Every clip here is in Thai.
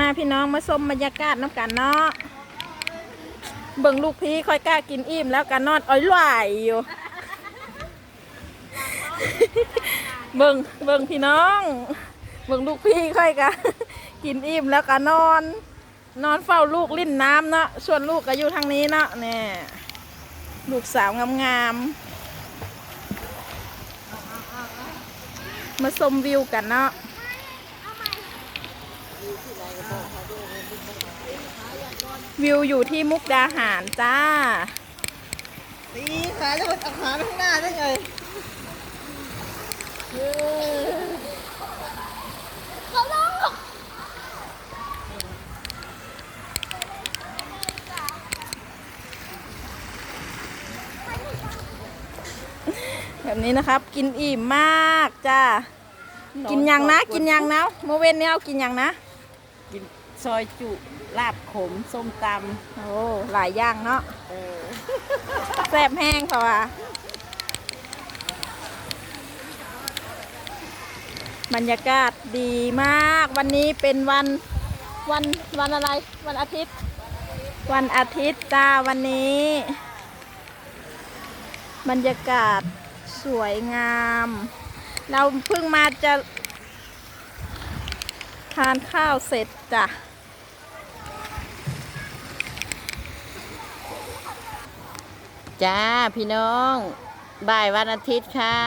มาพี่น้องมาชมบรรยากาศน้ำกันเนาะเบิ่งลูกพี่ค่อยกล้ากินอิ่มแล้วกันนอนอ้อยไหวอยู่ เบิ่งเบิ่งพี่น้อง เบิ่งลูกพี่ค่อยกะกินอิ่มแล้วก็นอน นอนเฝ้าลูกลิ้นน้ำเนาะส่วนลูกก็อยู่ทางนี้เนาะเนี่ยลูกสาวงามๆมาชมวิวกันเนาะ วิวอยู่ที่มุกดาหารจ้าตีขาแล้วมันเอาขาไปข้างหน้าได้ไงแบบนี้นะครับ กินอิ่มมากจ้ากินยังนะ กินยังนะเมื่อเว้นนี้เรากินยังนะ กินซอยจุลาบขมส้มตโอ้หลายอย่างเนาะำเออแซ่บแห้งค่ะว่ะบรรยากาศดีมาก วันนี้เป็นวันวันวันอะไร วันอาทิตย์ วันอาทิตย์จ้าวันนี้ บรรยากาศสวยงาม เราเพิ่งมาจะ ทานข้าวเสร็จจ้ะ จ้าพี่น้อง บ่ายวันอาทิตย์ค่ะ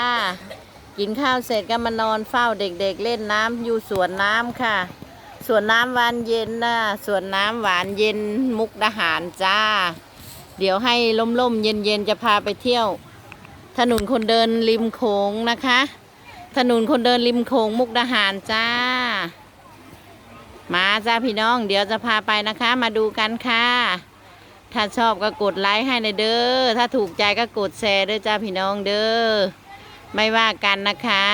กินข้าวเสร็จก็มานอนเฝ้าเด็กๆเล่นน้ำอยู่สวนน้ำค่ะ สวนน้ำหวานเย็นนะสวนน้ำหวานเย็นมุกดาหารจ้า เดี๋ยวให้ล่มๆเย็นๆจะพาไปเที่ยว ถนนคนเดินริมโขงนะคะถนนคนเดินริมโขงมุกดาหารจ้า มาจ้าพี่น้องเดี๋ยวจะพาไปนะคะ มาดูกันค่ะ ถ้าชอบก็กดไลค์ให้ในอยเด้อถ้าถูกใจก็กดแชร์ด้วยจ้าพี่น้องเด้อไม่ว่ากันนะคะ